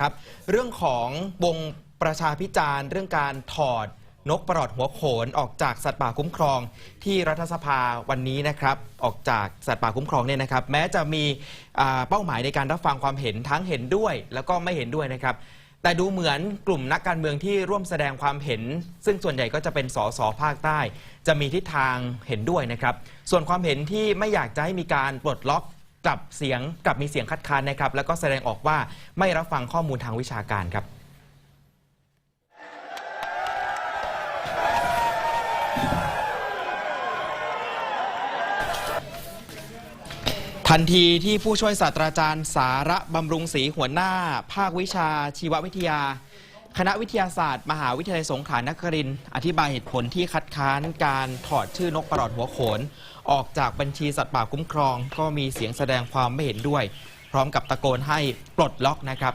ครับเรื่องของวงประชาพิจารณ์ เรื่องการถอดนกประหลอดหัวโขนออกจากสัตว์ป่าคุ้มครอง ที่รัฐสภาวันนี้นะครับ ออกจากสัตว์ป่าคุ้มครองเนี่ยนะครับ แม้จะมีอ่าเป้าหมายในการรับฟังความเห็นทั้งเห็นด้วย แล้วก็ไม่เห็นด้วยนะครับ แต่ดูเหมือนกลุ่มนักการเมืองที่ร่วมแสดงความเห็น ซึ่งส่วนใหญ่ก็จะเป็นสสภาคใต้ จะมีทิศทางเห็นด้วยนะครับ ส่วนความเห็นที่ไม่อยากจะให้มีการปลดล็อก กลับเสียงกลับมีเสียงคัดค้านนะครับ แล้วก็แสดงออกว่าไม่รับฟังข้อมูลทางวิชาการครับ ทันทีที่ผู้ช่วยศาสตราจารย์สาระบำรุงศรีหัวหน้า ภาควิชาชีววิทยา คณะวิทยาศาสตร์ มหาวิทยาลัยสงขลานครินทร์อธิบายเหตุผลที่คัดค้านการถอดชื่อนกประหลอดหัวโขน ออกจากบัญชีสัตว์ป่าคุ้มครอง ก็มีเสียงแสดงความไม่เห็นด้วย พร้อมกับตะโกนให้ปลดล็อกนะครับ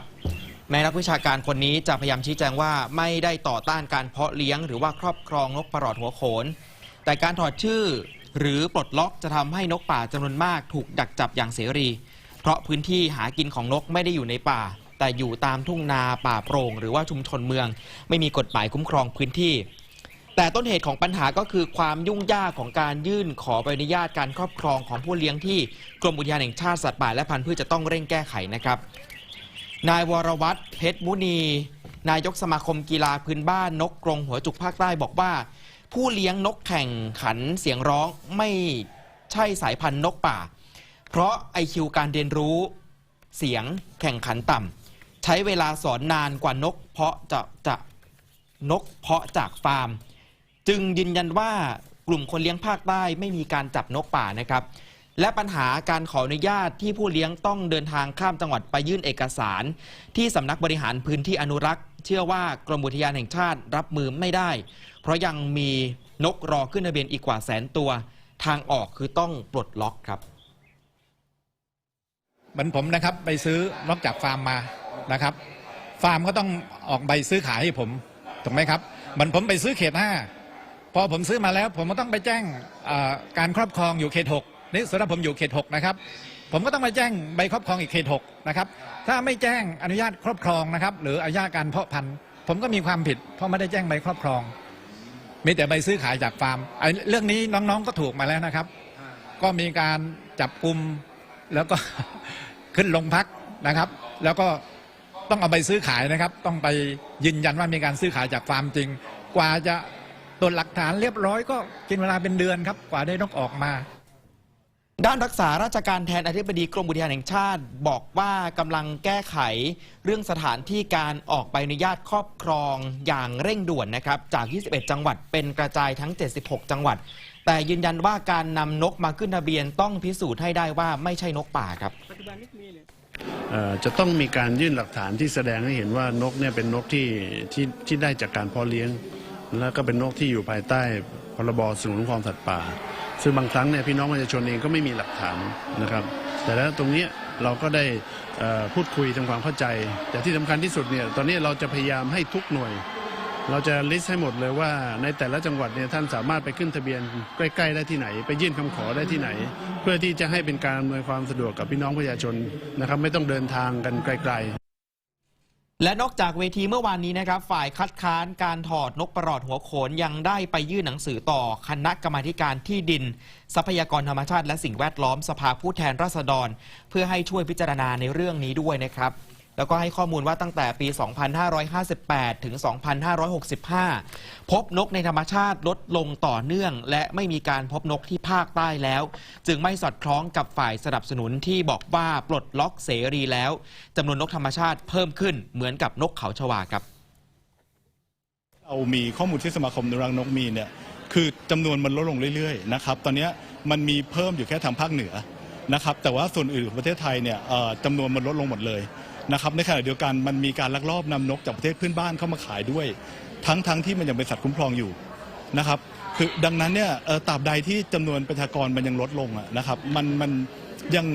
แม้นักวิชาการคนนี้จะพยายามชี้แจงว่าไม่ได้ต่อต้านการเพาะเลี้ยง หรือว่าครอบครองนกประหลอดหัวโขน แต่การถอดชื่อหรือปลดล็อกจะทำให้นกป่าจำนวนมาก ถูกดักจับอย่างเสรี เพราะพื้นที่หากินของนกไม่ได้อยู่ในป่า แต่อยู่ตามทุ่งนาป่าโปร่ง หรือว่าชุมชนเมือง ไม่มีกฎหมายคุ้มครองพื้นที่ แต่ต้นเหตุของปัญหาก็คือความยุ่งยากของการยื่นขอใบอนุญาตการครอบครองของผู้เลี้ยงที่กรมอุทยานแห่งชาติสัตว์ป่าและพันธุ์พืชจะต้องเร่งแก้ไขนะครับนายวรวัตรเพชรมุนี นายกสมาคมกีฬาพื้นบ้านนกกรงหัวจุกภาคใต้บอกว่า ผู้เลี้ยงนกแข่งขันเสียงร้องไม่ใช่สายพันธุ์นกป่า เพราะไอคิวการเรียนรู้เสียงแข่งขันต่ำ ใช้เวลาสอนนานกว่านกเพาะจะจะนกเพาะจากฟาร์ม จึงยืนยันว่ากลุ่มคนเลี้ยงภาคใต้ไม่มีการจับนกป่านะครับ และปัญหาการขออนุญาตที่ผู้เลี้ยงต้องเดินทางข้ามจังหวัดไปยื่นเอกสาร ที่สำนักบริหารพื้นที่อนุรักษ์ เชื่อว่ากรมอุทยานแห่งชาติรับมือไม่ได้ เพราะยังมีนกรอขึ้นทะเบียนอีกกว่าแสนตัว ทางออกคือต้องปลดล็อกครับ เหมือนผมนะครับไปซื้อนอกจากฟาร์มมานะครับ ฟาร์มก็ต้องออกใบซื้อขายให้ผมถูกไหมครับเหมือนผมไปซื้อเขตห้าพอผมซื้อมาแล้ว ผมก็ต้องไปแจ้งการครอบครองอยู่เขตหกนี่สำหรับผมอยู่เขตหกนะครับ ผมก็ต้องไปแจ้งใบครอบครองอีกเขตหกนะครับถ้าไม่แจ้งอนุญาตครอบครองนะครับ หรืออนุญาตการเพาะพันธุ์ผมก็มีความผิด เพราะไม่ได้แจ้งใบครอบครอง มีแต่ใบซื้อขายจากฟาร์มไอเรื่องนี้น้องๆก็ถูกมาแล้วนะครับ ก็มีการจับกลุ่ม แล้วก็ขึ้นโรงพักนะครับ แล้วก็ต้องเอาไปซื้อขายนะครับ ต้องไปยืนยันว่ามีการซื้อขายจากฟาร์มจริง กว่าจะตรวจหลักฐานเรียบร้อยก็กินเวลาเป็นเดือนครับ กว่าได้นกออกมา ด้านรักษาราชการแทนอธิบดีกรมอุทยานแห่งชาติ บอกว่ากำลังแก้ไขเรื่องสถานที่การออกใบอนุญาตครอบครองอย่างเร่งด่วนนะครับจาก 21 จังหวัดเป็นกระจายทั้ง 76 จังหวัด แต่ยืนยันว่าการนำนกมาขึ้นทะเบียนต้องพิสูจน์ให้ได้ว่าไม่ใช่นกป่าครับเอ่อจะต้องมีการยื่นหลักฐานที่แสดงให้เห็นว่านกเนี่ยเป็นนกที่ที่ที่ได้จากการเพาะเลี้ยง แล้วก็เป็นนกที่อยู่ภายใต้พรบสงวนคุ้มครสัตว์ป่า ซึ่งบางครั้งเนี่ยพี่น้องประชาชนเองก็ไม่มีหลักฐานนะครับ แต่แล้วตรงนี้เราก็ได้พูดคุยทำความเข้าใจ แต่ที่สำคัญที่สุดเนี่ยตอนนี้เราจะพยายามให้ทุกหน่วย เราจะลิสต์ให้หมดเลยว่าในแต่ละจังหวัดเนี่ยท่านสามารถไปขึ้นทะเบียนใกล้ๆได้ที่ไหน ไปยื่นคำขอได้ที่ไหน เพื่อที่จะให้เป็นการอำนวยความสะดวกกับพี่น้องประชาชนนะครับ ไม่ต้องเดินทางกันไกล ๆ และนอกจากเวทีเมื่อวานนี้นะครับ ฝ่ายคัดค้านการถอดนกประหลอดหัวโขนยังได้ไปยื่นหนังสือต่อคณะกรรมาการที่ดิน ทรัพยากรธรรมชาติและสิ่งแวดล้อมสภาผู้แทนราษฎร เพื่อให้ช่วยพิจารณาในเรื่องนี้ด้วยนะครับ แล้วก็ให้ข้อมูลว่าตั้งแต่ปี 2558 ถึง 2565 พบนกในธรรมชาติลดลงต่อเนื่อง และไม่มีการพบนกที่ภาคใต้แล้ว จึงไม่สอดคล้องกับฝ่ายสนับสนุนที่บอกว่าปลดล็อกเสรีแล้วจำนวนนกธรรมชาติเพิ่มขึ้นเหมือนกับนกเขาชวาครับเรามีข้อมูลที่สมาคมอนุรักษ์นกมีเนี่ยคือจำนวนมันลดลงเรื่อยๆนะครับตอนนี้มันมีเพิ่มอยู่แค่ทางภาคเหนือนะครับแต่ว่าส่วนอื่นของประเทศไทยเนี่ยจำนวนมันลดลงหมดเลย นะครับในขณะเดียวกันมันมีการลักลอบนำนกจากประเทศเพื่อนบ้านเข้ามาขายด้วย ทั้งทั้งที่มันยังเป็นสัตว์คุ้มครองอยู่นะครับคือดังนั้นเนี่ยตราบใดที่จำนวนประชากรมันยังลดลงอะนะครับมันมันยัง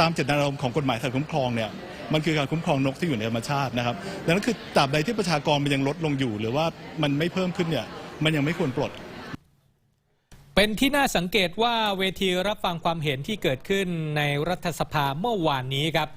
ตามเจตนารมณ์ของกฎหมายสัตว์คุ้มครองเนี่ยมันคือการคุ้มครองนกที่อยู่ในธรรมชาตินะครับดังนั้นคือตราบใดที่ประชากรมันยังลดลงอยู่ หรือว่ามันไม่เพิ่มขึ้นเนี่ยมันยังไม่ควรปลดเป็นที่น่าสังเกตว่าเวทีรับฟังความเห็นที่เกิดขึ้นในรัฐสภาเมื่อวานนี้ครับ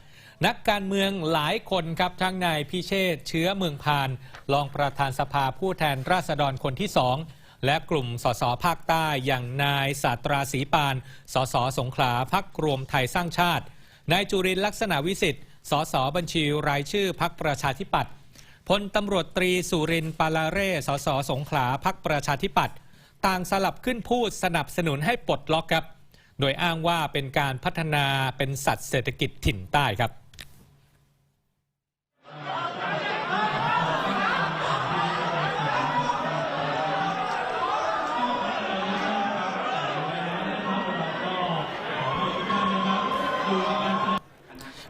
นักการเมืองหลายคนครับทั้งนายพิเชษเชื้อเมืองพาน รองประธานสภาผู้แทนราษฎรคนที่สองและกลุ่มสสภาคใต้อย่างนายศาตราศรีปาน สสสงขลาพักรวมไทยสร้างชาติ นายจุรินลักษณะวิสิทธิ์ สสบัญชีรายชื่อพักประชาธิปัตย์พลตำรวจตรีสุรินทร์ปาลาเร่ สสสงขลาพักประชาธิปัตย์ต่างสลับขึ้นพูดสนับสนุนให้ปลดล็อกครับ โดยอ้างว่าเป็นการพัฒนาเป็นสัตว์เศรษฐกิจถิ่นใต้ครับ แห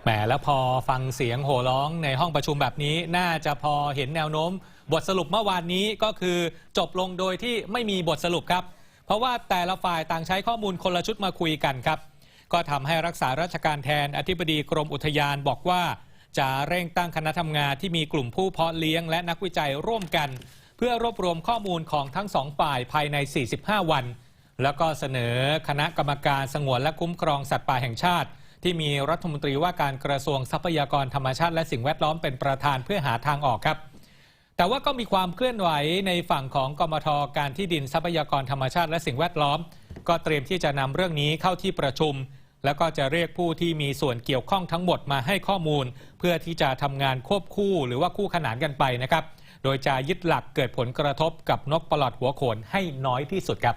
มแล้วพอฟังเสียงโห่ร้องในห้องประชุมแบบนี้ น่าจะพอเห็นแนวโน้ม บทสรุปเมื่อวานนี้ก็คือจบลงโดยที่ไม่มีบทสรุปครับ เพราะว่าแต่ละฝ่ายต่างใช้ข้อมูลคนละชุดมาคุยกันครับ ก็ทำให้รักษาราชการแทนอธิบดีกรมอุทยานบอกว่า จะเร่งตั้งคณะทำงานที่มีกลุ่มผู้เพาะเลี้ยงและนักวิจัยร่วมกัน เพื่อรวบรวมข้อมูลของทั้งสองฝ่ายภายใน 45 วัน แล้วก็เสนอคณะกรรมการสงวนและคุ้มครองสัตว์ป่าแห่งชาติ ที่มีรัฐมนตรีว่าการกระทรวงทรัพยากรธรรมชาติและสิ่งแวดล้อมเป็นประธานเพื่อหาทางออกครับแต่ว่าก็มีความเคลื่อนไหวในฝั่งของกมทการที่ดินทรัพยากรธรรมชาติและสิ่งแวดล้อม ก็เตรียมที่จะนำเรื่องนี้เข้าที่ประชุม แล้วก็จะเรียกผู้ที่มีส่วนเกี่ยวข้องทั้งหมดมาให้ข้อมูล เพื่อที่จะทำงานควบคู่หรือว่าคู่ขนานกันไปนะครับ โดยจะยึดหลักเกิดผลกระทบกับนกปลอดหัวโขนให้น้อยที่สุดครับ